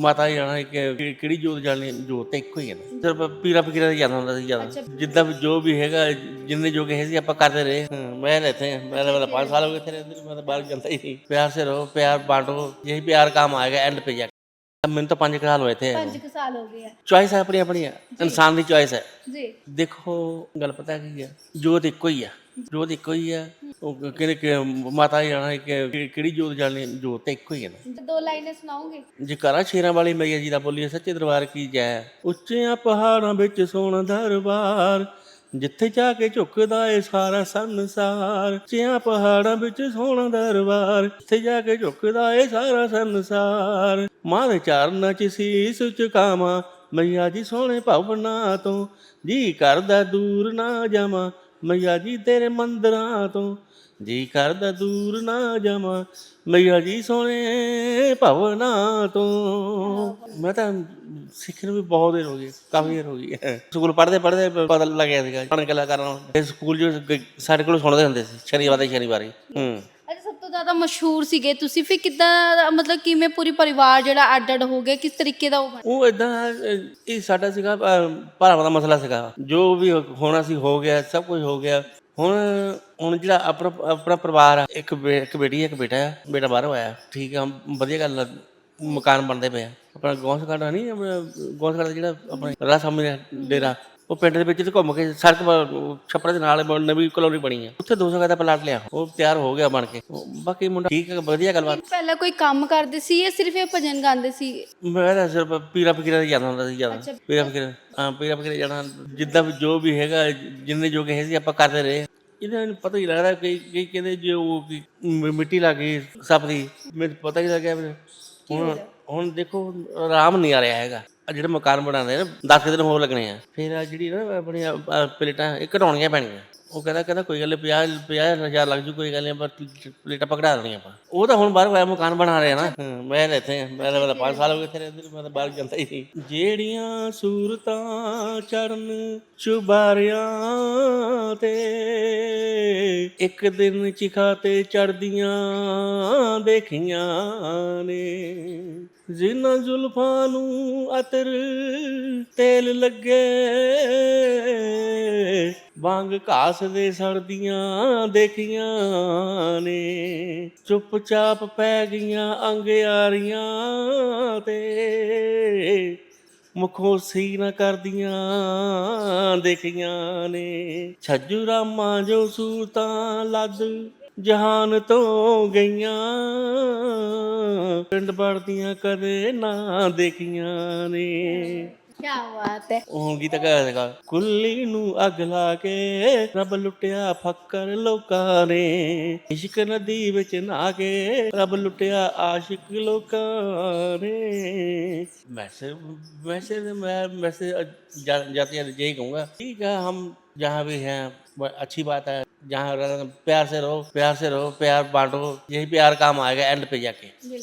ਮਾਤਾ ਜਾਣਾ ਕਿ ਕਿਹੜੀ ਜੋਤ ਜਾਣੀ ਜੋਤ ਤਾਂ ਇੱਕੋ ਹੀ ਹੈ ਨਾ। ਪੀਰਾ ਫਕੀਰਾ ਦਾ ਯਾਦ ਹੁੰਦਾ ਸੀ ਜ਼ਿਆਦਾ। ਜਿੱਦਾਂ ਵੀ ਜੋ ਵੀ ਹੈਗਾ ਜਿੰਨੇ ਜੋ ਕਹੇ ਸੀ ਆਪਾਂ ਕਰਦੇ ਰਹੇ। ਹਾਂ, ਮੈਂ ਰਹਤੇ ਮੈਂ ਤਾਂ 5 ਸਾਲ ਹੋ ਗਏ ਇੱਥੇ ਰਹਿੰਦੇ ਮੈਂ ਤਾਂ ਬਾਹਰ ਜਾਂਦਾ ਹੀ ਨਹੀਂ। ਪਿਆਰ ਸੇ ਰਹੋ ਪਿਆਰ ਬਾਂਟੋ ਯਹੀ ਪਿਆਰ ਕੰਮ ਆਏਗਾ ਐਂਡ पे जाके ਮੈਨੂੰ ਤਾਂ 5 ਸਾਲ ਹੋਏ ਥੇ 5 ਸਾਲ ਹੋ ਗਏ ਆ। ਚੋਇਸ ਹੈ ਆਪਣੀ ਆਪਣੀ ਹੈ ਇਨਸਾਨ ਦੀ ਚੋਇਸ ਹੈ। ਜੀ। ਦੇਖੋ ਗੱਲ ਪਤਾ ਕੀ ਹੈ? ਜੋਤ ਇੱਕੋ ਹੀ ਆ ਜੋਤ ਇੱਕੋ ਹੀ ਆ ਉਹ ਕਹਿੰਦੇ ਕਿ ਮਾਤਾ ਜਾਣਾ ਕਿ ਕਿਹੜੀ ਜੋਤ ਜਾਣੀ ਜੋਤ ਤਾਂ ਇੱਕੋ ਹੀ ਹੈ ਨਾ। ਦੋ ਲਾਈਨਾਂ ਸੁਣਾਓਗੇ? ਜਕਾਰਾ ਸ਼ੇਰਾਂ ਵਾਲੀ ਮਈਆ ਜੀ ਦਾ ਬੋਲੀਏ ਸੱਚੇ ਦਰਬਾਰ ਕੀ ਜੈ? ਉੱਚਿਆਂ ਪਹਾੜਾਂ ਵਿੱਚ ਸੋਹਣਾ ਦਰਬਾਰ ਜਿੱਥੇ ਜਾ ਕੇ ਝੁਕਦਾ ਏ ਸਾਰਾ ਸੰਸਾਰ। ਉੱਚਿਆਂ ਪਹਾੜਾਂ ਵਿੱਚ ਸੋਹਣਾ ਦਰਬਾਰ ਜਿੱਥੇ ਜਾ ਕੇ ਝੁਕਦਾ ਏ ਸਾਰਾ ਸੰਸਾਰ। ਮਾਂ ਦੇ ਚਰਨਾਂ 'ਚ ਸੀਸ ਝੁਕਾਵਾਂ ਮਈਆ ਜੀ ਸੋਹਣੇ ਭਵਨਾ ਤੋਂ ਜੀ ਕਰਦਾ ਦੂਰ ਨਾ ਜਾਵਾਂ। ਮਈਆ ਜੀ ਤੇਰੇ ਮੰਦਰਾਂ ਤੋਂ, ਜੀ ਕਰਦਾ ਦੂਰ ਨਾ ਜਾਵਾਂ। ਮਈਆ ਜੀ ਸੋਹਣੇ ਭਵਨਾ ਤੋਂ। ਮੈਂ ਤਾਂ ਸਿੱਖਣ ਨੂੰ ਵੀ ਬਹੁਤ ਦੇਰ ਹੋ ਗਈ, ਕਾਫੀ ਦੇਰ ਹੋ ਗਈ। ਸਕੂਲ ਪੜ੍ਹਦੇ ਪੜ੍ਹਦੇ ਪਤਾ ਲੱਗਿਆ ਸੀਗਾ ਬਣ ਕੇ ਲਾ ਸਕੂਲ ਜੋ ਸਾਡੇ ਕੋਲ ਸੁਣਦੇ ਹੁੰਦੇ ਸੀ, ਸ਼ਨੀਵਾਰ ਦੇ ਸ਼ਨੀਵਾਰ। ਹੂੰ। ਤੋਂ ਜ਼ਿਆਦਾ ਮਸ਼ਹੂਰ ਸੀਗੇ ਤੁਸੀਂ? ਫਿਰ ਕਿੱਦਾਂ ਮਤਲਬ ਕਿਵੇਂ ਪੂਰੀ ਪਰਿਵਾਰ ਜਿਹੜਾ ਅੱਡ ਅੱਡ ਹੋ ਗਿਆ ਕਿਸ ਤਰੀਕੇ ਦਾ ਉਹ ਬਣ- ਉਹ ਇਦਾਂ ਇਹ ਸਾਡਾ ਸੀਗਾ ਅਹ, ਭਰਾਵਾਂ ਦਾ ਮਸਲਾ ਸੀਗਾ। ਜੋ ਵੀ ਹੋਣਾ ਸੀ ਹੋ ਗਿਆ ਸਭ ਕੁਝ ਹੋ ਗਿਆ। ਹੁਣ ਹੁਣ ਜਿਹੜਾ ਆਪਣਾ ਆਪਣਾ ਪਰਿਵਾਰ ਆ ਇੱਕ ਬੇ- ਇੱਕ ਬੇਟੀ ਹੈ ਇੱਕ ਬੇਟਾ ਆ ਬੇਟਾ ਬਾਹਰੋਂ ਆਇਆ। ਠੀਕ ਆ ਵਧੀਆ ਗੱਲ ਆ, ਮਕਾਨ ਬਣਦੇ ਪਏ ਆ। ਆਪਣਾ ਗੌਂਸ ਘਾਟਾ ਨਹੀਂ ਆਪਣਾ ਗੌਂਸ ਘਾਟਾ ਜਿਹੜਾ ਆਪਣੇ ਰਾਹ ਸਾਹਮਣੇ ਡੇਰਾ। ਉਹ ਪਿੰਡ ਦੇ ਵਿੱਚ ਤੇ ਘੁੰਮ ਕੇ ਸੜਕ ਛੱਪੜ ਦੇ ਨਾਲ ਨਵੀਂ ਕਲੋਨੀ ਬਣੀ ਆ। ਉੱਥੇ 200 ਗਜ ਦਾ ਪਲਾਟ ਲਿਆ। ਉਹ ਤਿਆਰ ਹੋ ਗਿਆ ਬਣ ਕੇ। ਬਾਕੀ ਮੁੰਡਾ ਠੀਕ ਹੈ ਵਧੀਆ ਗੱਲਬਾਤ। ਪਹਿਲਾਂ ਕੋਈ ਕੰਮ ਕਰਦੇ ਸੀ ਜਾਂ ਸਿਰਫ ਇਹ ਭਜਨ ਗਾਉਂਦੇ ਸੀ? ਮੈਂ ਤਾਂ ਸਿਰਫ ਪੀਰਾ ਫਕੀਰਾਂ ਦਾ ਜ਼ਿਆਦਾ ਹੁੰਦਾ ਸੀ ਜ਼ਿਆਦਾ ਪੀਰਾ ਫਕੀਰ ਹਾਂ ਪੀਰਾ ਫਕੀਰ ਜਾਣਾ ਜਿੱਦਾਂ ਵੀ ਜੋ ਵੀ ਹੈਗਾ ਜਿੰਨੇ ਜੋਗੇ ਹੈ ਸੀ ਆਪਾਂ ਕਰਦੇ ਰਹੇ। ਇਹਨਾਂ ਨੂੰ ਪਤਾ ਹੀ ਲੱਗਦਾ ਕਈ ਕਈ ਕਹਿੰਦੇ ਜੇ ਉਹ ਕੀ ਮਿੱਟੀ ਲੱਗ ਗਈ ਸਭ ਦੀ। ਮੈਨੂੰ ਪਤਾ ਹੀ ਲੱਗਿਆ ਹੁਣ ਹੁਣ ਦੇਖੋ ਆਰਾਮ ਨਹੀਂ ਆ ਰਿਹਾ ਹੈਗਾ। ਆ ਜਿਹੜੇ ਮਕਾਨ ਬਣਾਉਂਦੇ ਨੇ 10 ਦਿਨ ਹੋਰ ਲੱਗਣੇ ਆ। ਫਿਰ ਆ ਜਿਹੜੀ ਨਾ ਆਪਣੀ ਪਲੇਟਾਂ ਇਹ ਘਟਾਉਣੀਆਂ ਪੈਣੀਆਂ ਉਹ ਕਹਿੰਦਾ ਕਹਿੰਦਾ ਕੋਈ ਗੱਲ ਨਹੀਂ 50 50 ਲੱਗ ਜੂ ਕੋਈ ਗੱਲ ਨਹੀਂ ਆਪਾਂ ਪਲੇਟਾਂ ਪਕੜਾ ਦੇਣੀਆਂ ਆਪਾਂ। ਉਹ ਤਾਂ ਹੁਣ ਬਾਹਰ ਹੋਇਆ ਮਕਾਨ ਬਣਾ ਰਿਹਾ ਨਾ। ਹਾਂ, ਮੈਂ ਤਾਂ ਇੱਥੇ ਮੈਂ ਤਾਂ 5 ਸਾਲ ਹੋ ਗਏ ਇੱਥੇ ਰਹਿੰਦੇ ਮੈਂ ਤਾਂ ਬਾਹਰ ਜਾਂਦਾ ਹੀ ਨਹੀਂ। ਜਿਹੜੀਆਂ ਸੂਰਤਾਂ ਚੜਨ ਚੁਬਾਰਿਆਂ ਤੇ ਇੱਕ ਦਿਨ ਚਿਖਾ ਤੇ ਚੜਦੀਆਂ ਦੇਖੀਆਂ ਨੇ। ਜਿਨ੍ਹਾਂ ਜ਼ੁਲਫਾਂ ਨੂੰ ਅਤਰ ਤੇਲ ਲੱਗੇ, ਵਾਂਗ ਘਾਸ ਦੇ ਸੜਦੀਆਂ ਦੇਖੀਆਂ ਨੇ। ਚੁੱਪਚਾਪ ਪੈ ਗਈਆਂ ਅੰਗਿਆਰੀਆਂ ਤੇ। ਮੁਖੋਂ ਸੀ ਨਾ ਕਰਦੀਆਂ ਦੇਖੀਆਂ ਨੇ। ਛੱਜੂ ਰਾਮਾਂ ਜੋ ਸੂਰਤਾਂ ਲੱਦ ਜਹਾਨ ਤੋਂ ਗਈਆਂ। ਪਿੰਡ ਵੜਦੀਆਂ ਕਦੇ ਨਾ ਦੇਖੀਆਂ ਨੇ। ਕੀ ਬਾਤ ਹੈ ਉਹ ਗੀਤ ਗਾ ਸੀਗਾ ਕੁੱਲੀ ਨੂੰ ਅੱਗ ਲਾ ਕੇ ਰੱਬ ਲੁੱਟਿਆ ਫੱਕਰ ਲੋਕਾਂ ਨੇ ਇਸ਼ਕ ਨਦੀ ਵਿੱਚ ਨਹਾ ਕੇ ਰੱਬ ਲੁੱਟਿਆ ਆਸ਼ਿਕ ਲੋਕਾਂ ਨੇ वैसे वैसे तो मैं वैसे जा, जाते जाते यही कहूँगा ठीक है हम जहाँ भी हैं वो अच्छी बात है जहाँ रह- प्यार से रहो प्यार से रहो प्यार बांटो यही प्यार काम आएगा एंड पे जाके